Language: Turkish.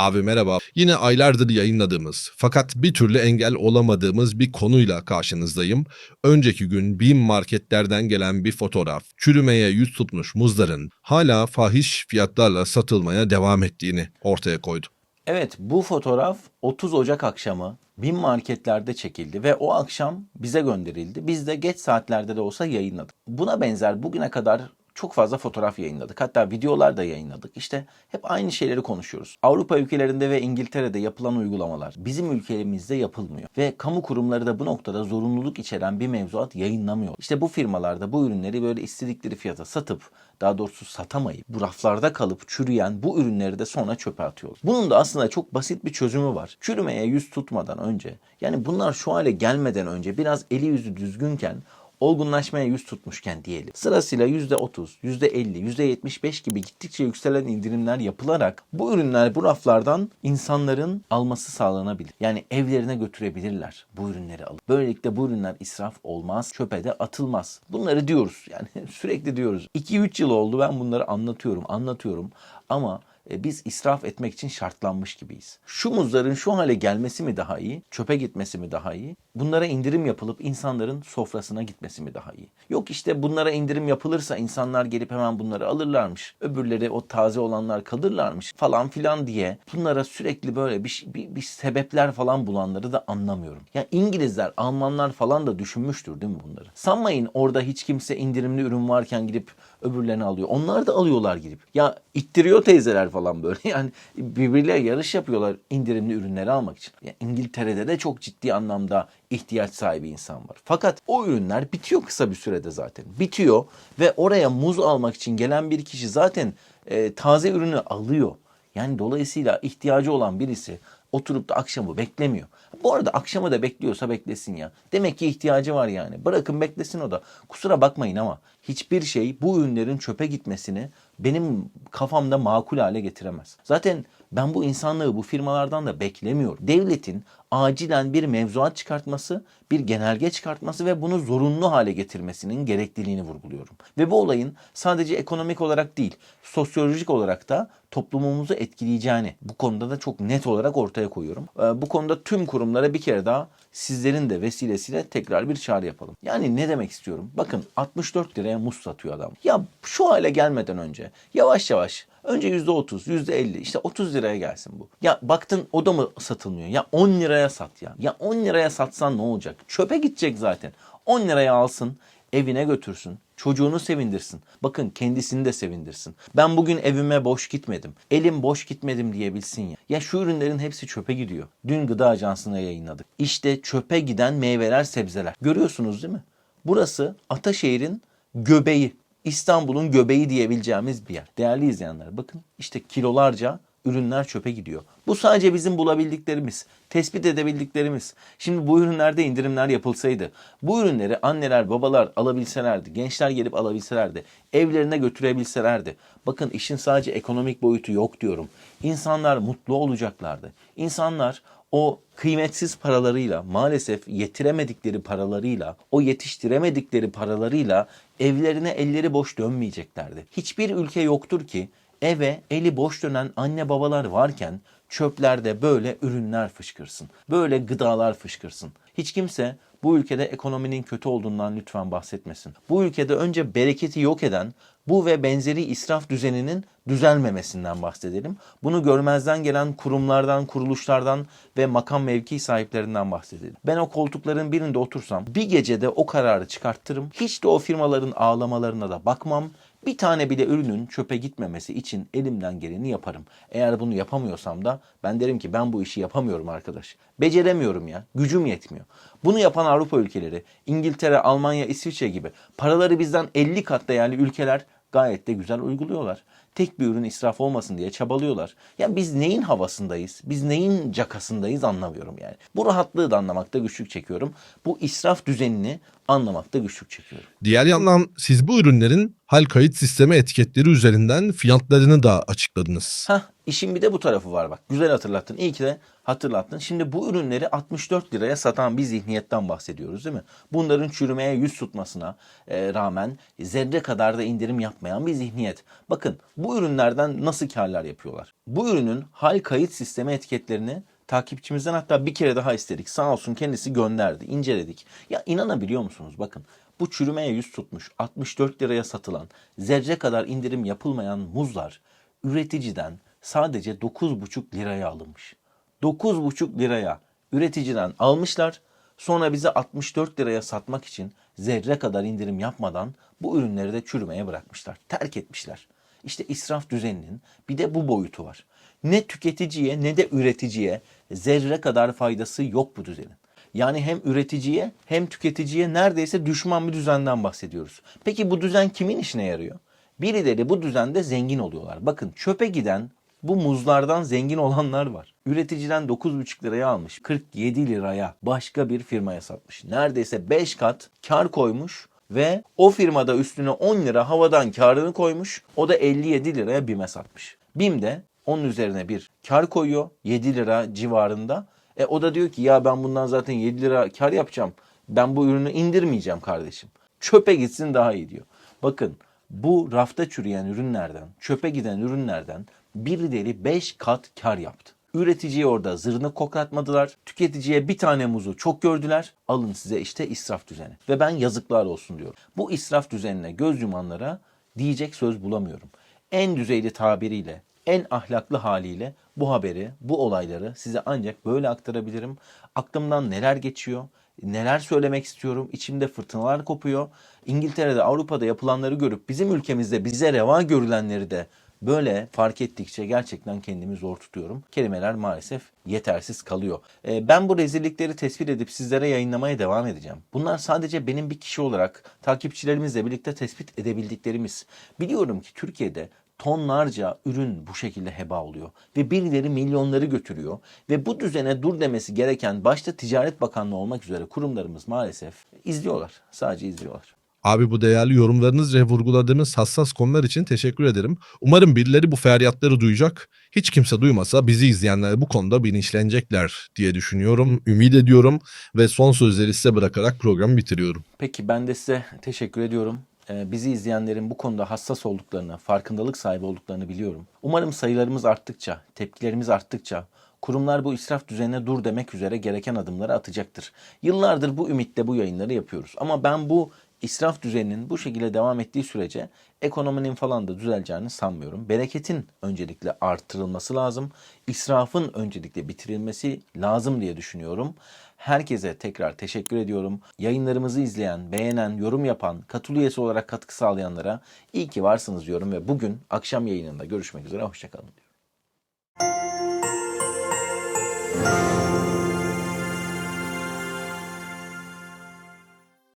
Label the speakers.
Speaker 1: Abi merhaba. Yine aylardır yayınladığımız fakat bir türlü engel olamadığımız bir konuyla karşınızdayım. Önceki gün BİM marketlerden gelen bir fotoğraf çürümeye yüz tutmuş muzların hala fahiş fiyatlarla satılmaya devam ettiğini ortaya koydu.
Speaker 2: Evet bu fotoğraf 30 Ocak akşamı bin marketlerde çekildi ve o akşam bize gönderildi. Biz de geç saatlerde de olsa yayınladık. Buna benzer bugüne kadar çok fazla fotoğraf yayınladık. Hatta videolar da yayınladık. İşte hep aynı şeyleri konuşuyoruz. Avrupa ülkelerinde ve İngiltere'de yapılan uygulamalar bizim ülkemizde yapılmıyor. Ve kamu kurumları da bu noktada zorunluluk içeren bir mevzuat yayınlamıyor. İşte bu firmalarda bu ürünleri böyle istedikleri fiyata satıp daha doğrusu satamayıp bu raflarda kalıp çürüyen bu ürünleri de sonra çöpe atıyor. Bunun da aslında çok basit bir çözümü var. Çürümeye yüz tutmadan önce yani bunlar şu hale gelmeden önce biraz eli yüzü düzgünken olgunlaşmaya yüz tutmuşken diyelim. Sırasıyla %30, %50, %75 gibi gittikçe yükselen indirimler yapılarak bu ürünler bu raflardan insanların alması sağlanabilir. Yani evlerine götürebilirler bu ürünleri alıp. Böylelikle bu ürünler israf olmaz, çöpe de atılmaz. Bunları diyoruz yani sürekli diyoruz. 2-3 yıl oldu ben bunları anlatıyorum, anlatıyorum ama e, biz israf etmek için şartlanmış gibiyiz. Şu muzların şu hale gelmesi mi daha iyi, çöpe gitmesi mi daha iyi? Bunlara indirim yapılıp insanların sofrasına gitmesi mi daha iyi? Yok işte bunlara indirim yapılırsa insanlar gelip hemen bunları alırlarmış. Öbürleri o taze olanlar kalırlarmış falan filan diye bunlara sürekli böyle bir, bir, bir sebepler falan bulanları da anlamıyorum. Ya İngilizler, Almanlar falan da düşünmüştür değil mi bunları? Sanmayın orada hiç kimse indirimli ürün varken gidip öbürlerini alıyor. Onlar da alıyorlar gidip. Ya ittiriyor teyzeler falan böyle. Yani birbirleriyle yarış yapıyorlar indirimli ürünleri almak için. Ya İngiltere'de de çok ciddi anlamda ihtiyaç sahibi insan var. Fakat o ürünler bitiyor kısa bir sürede zaten. Bitiyor ve oraya muz almak için gelen bir kişi zaten e, taze ürünü alıyor. Yani dolayısıyla ihtiyacı olan birisi oturup da akşamı beklemiyor. Bu arada akşamı da bekliyorsa beklesin ya. Demek ki ihtiyacı var yani. Bırakın beklesin o da. Kusura bakmayın ama hiçbir şey bu ürünlerin çöpe gitmesini benim kafamda makul hale getiremez. Zaten ben bu insanlığı bu firmalardan da beklemiyorum. Devletin acilen bir mevzuat çıkartması, bir genelge çıkartması ve bunu zorunlu hale getirmesinin gerekliliğini vurguluyorum. Ve bu olayın sadece ekonomik olarak değil, sosyolojik olarak da toplumumuzu etkileyeceğini bu konuda da çok net olarak ortaya koyuyorum. Ee, Bu konuda tüm kurumlara bir kere daha sizlerin de vesilesiyle tekrar bir çağrı yapalım. Yani ne demek istiyorum? Bakın 64 liraya muz satıyor adam. Ya şu hale gelmeden önce yavaş yavaş önce %30, %50 işte 30 liraya gelsin bu. Ya baktın o da mı satılmıyor? Ya 10 liraya sat ya. Ya 10 liraya satsan ne olacak? Çöpe gidecek zaten. 10 liraya alsın, evine götürsün. Çocuğunu sevindirsin. Bakın kendisini de sevindirsin. Ben bugün evime boş gitmedim. Elim boş gitmedim diyebilsin ya. Ya şu ürünlerin hepsi çöpe gidiyor. Dün Gıda Ajansı'na yayınladık. İşte çöpe giden meyveler, sebzeler. Görüyorsunuz değil mi? Burası Ataşehir'in göbeği. İstanbul'un göbeği diyebileceğimiz bir yer. Değerli izleyenler bakın işte kilolarca ürünler çöpe gidiyor. Bu sadece bizim bulabildiklerimiz, tespit edebildiklerimiz. Şimdi bu ürünlerde indirimler yapılsaydı, bu ürünleri anneler, babalar alabilselerdi, gençler gelip alabilselerdi, evlerine götürebilselerdi. Bakın işin sadece ekonomik boyutu yok diyorum. İnsanlar mutlu olacaklardı. İnsanlar o kıymetsiz paralarıyla maalesef yetiremedikleri paralarıyla o yetiştiremedikleri paralarıyla evlerine elleri boş dönmeyeceklerdi. Hiçbir ülke yoktur ki eve eli boş dönen anne babalar varken çöplerde böyle ürünler fışkırsın. Böyle gıdalar fışkırsın. Hiç kimse bu ülkede ekonominin kötü olduğundan lütfen bahsetmesin. Bu ülkede önce bereketi yok eden bu ve benzeri israf düzeninin düzelmemesinden bahsedelim. Bunu görmezden gelen kurumlardan, kuruluşlardan ve makam mevki sahiplerinden bahsedelim. Ben o koltukların birinde otursam bir gecede o kararı çıkarttırım. Hiç de o firmaların ağlamalarına da bakmam. Bir tane bile ürünün çöpe gitmemesi için elimden geleni yaparım. Eğer bunu yapamıyorsam da ben derim ki ben bu işi yapamıyorum arkadaş. Beceremiyorum ya. Gücüm yetmiyor. Bunu yapan Avrupa ülkeleri, İngiltere, Almanya, İsviçre gibi paraları bizden 50 kat değerli ülkeler gayet de güzel uyguluyorlar. Tek bir ürün israf olmasın diye çabalıyorlar. Ya biz neyin havasındayız? Biz neyin cakasındayız anlamıyorum yani. Bu rahatlığı da anlamakta güçlük çekiyorum. Bu israf düzenini anlamakta güçlük çekiyorum.
Speaker 1: Diğer yandan siz bu ürünlerin hal kayıt sistemi etiketleri üzerinden fiyatlarını da açıkladınız.
Speaker 2: Hah işin bir de bu tarafı var bak. Güzel hatırlattın. İyi ki de hatırlattın. Şimdi bu ürünleri 64 liraya satan bir zihniyetten bahsediyoruz değil mi? Bunların çürümeye yüz tutmasına e, rağmen zerre kadar da indirim yapmayan bir zihniyet. Bakın bu ürünlerden nasıl karlar yapıyorlar? Bu ürünün hal kayıt sistemi etiketlerini takipçimizden hatta bir kere daha istedik. Sağ olsun kendisi gönderdi. inceledik. Ya inanabiliyor musunuz? Bakın bu çürümeye yüz tutmuş 64 liraya satılan zerre kadar indirim yapılmayan muzlar üreticiden sadece 9,5 liraya alınmış. 9,5 liraya üreticiden almışlar. Sonra bize 64 liraya satmak için zerre kadar indirim yapmadan bu ürünleri de çürümeye bırakmışlar. Terk etmişler. İşte israf düzeninin bir de bu boyutu var. Ne tüketiciye ne de üreticiye zerre kadar faydası yok bu düzenin. Yani hem üreticiye hem tüketiciye neredeyse düşman bir düzenden bahsediyoruz. Peki bu düzen kimin işine yarıyor? Birileri bu düzende zengin oluyorlar. Bakın çöpe giden bu muzlardan zengin olanlar var. Üreticiden 9,5 liraya almış. 47 liraya başka bir firmaya satmış. Neredeyse 5 kat kar koymuş ve o firmada üstüne 10 lira havadan karını koymuş. O da 57 liraya BİM'e satmış. BİM de onun üzerine bir kar koyuyor 7 lira civarında. E o da diyor ki ya ben bundan zaten 7 lira kar yapacağım. Ben bu ürünü indirmeyeceğim kardeşim. Çöpe gitsin daha iyi diyor. Bakın bu rafta çürüyen ürünlerden, çöpe giden ürünlerden birileri 5 kat kar yaptı. Üreticiye orada zırnık koklatmadılar. Tüketiciye bir tane muzu çok gördüler. Alın size işte israf düzeni. Ve ben yazıklar olsun diyorum. Bu israf düzenine göz yumanlara diyecek söz bulamıyorum. En düzeyli tabiriyle, en ahlaklı haliyle bu haberi, bu olayları size ancak böyle aktarabilirim. Aklımdan neler geçiyor, neler söylemek istiyorum, içimde fırtınalar kopuyor. İngiltere'de, Avrupa'da yapılanları görüp bizim ülkemizde bize reva görülenleri de böyle fark ettikçe gerçekten kendimi zor tutuyorum. Kelimeler maalesef yetersiz kalıyor. Ee, ben bu rezillikleri tespit edip sizlere yayınlamaya devam edeceğim. Bunlar sadece benim bir kişi olarak takipçilerimizle birlikte tespit edebildiklerimiz. Biliyorum ki Türkiye'de tonlarca ürün bu şekilde heba oluyor ve birileri milyonları götürüyor ve bu düzene dur demesi gereken başta Ticaret Bakanlığı olmak üzere kurumlarımız maalesef izliyorlar. Sadece izliyorlar.
Speaker 1: Abi bu değerli yorumlarınız ve vurguladığınız hassas konular için teşekkür ederim. Umarım birileri bu feryatları duyacak. Hiç kimse duymasa bizi izleyenler bu konuda bilinçlenecekler diye düşünüyorum, ümit ediyorum ve son sözleri size bırakarak programı bitiriyorum.
Speaker 2: Peki ben de size teşekkür ediyorum. Ee, bizi izleyenlerin bu konuda hassas olduklarını, farkındalık sahibi olduklarını biliyorum. Umarım sayılarımız arttıkça, tepkilerimiz arttıkça kurumlar bu israf düzenine dur demek üzere gereken adımları atacaktır. Yıllardır bu ümitle bu yayınları yapıyoruz. Ama ben bu israf düzeninin bu şekilde devam ettiği sürece ekonominin falan da düzeleceğini sanmıyorum. Bereketin öncelikle artırılması lazım. İsrafın öncelikle bitirilmesi lazım diye düşünüyorum. Herkese tekrar teşekkür ediyorum. Yayınlarımızı izleyen, beğenen, yorum yapan, katıl üyesi olarak katkı sağlayanlara iyi ki varsınız diyorum ve bugün akşam yayınında görüşmek üzere. Hoşçakalın.